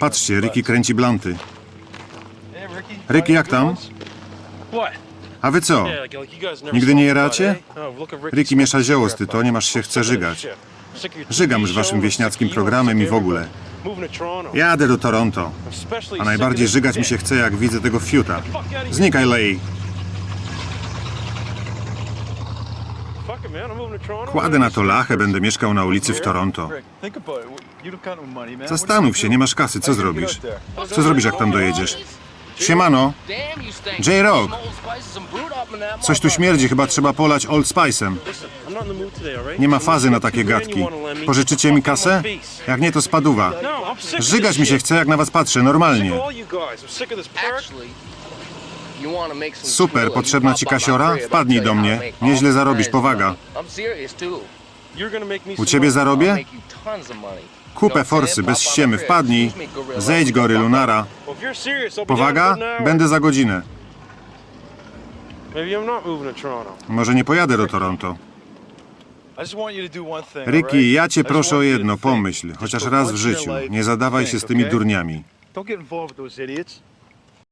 Patrzcie, Ricky kręci blanty. Ricky, jak tam? A wy co? Nigdy nie jeracie? Ricky miesza zioło z tytoniem, aż się chce żygać. Żygam z waszym wieśniackim programem i w ogóle. Jadę do Toronto, a najbardziej żygać mi się chce, jak widzę tego fiuta. Znikaj, Lej. Kładę na to lachę, będę mieszkał na ulicy w Toronto. Zastanów się, nie masz kasy, co zrobisz? Co zrobisz, jak tam dojedziesz? Siemano, J-Rock. coś tu śmierdzi, chyba trzeba polać Old Spice'em. Nie ma fazy na takie gadki. Pożyczycie mi kasę? Jak nie, to spaduwa. Żygać mi się chce, jak na was patrzę, normalnie. Super, potrzebna ci kasiora? Wpadnij do mnie. Nieźle zarobisz, powaga. U ciebie zarobię? Kupę forsy, bez ściemy, wpadnij. Zejdź, gorylu, nara. Powaga? Będę za godzinę. Może nie pojadę do Toronto. Ricky, ja cię proszę o jedno, pomyśl, chociaż raz w życiu. Nie zadawaj się z tymi durniami.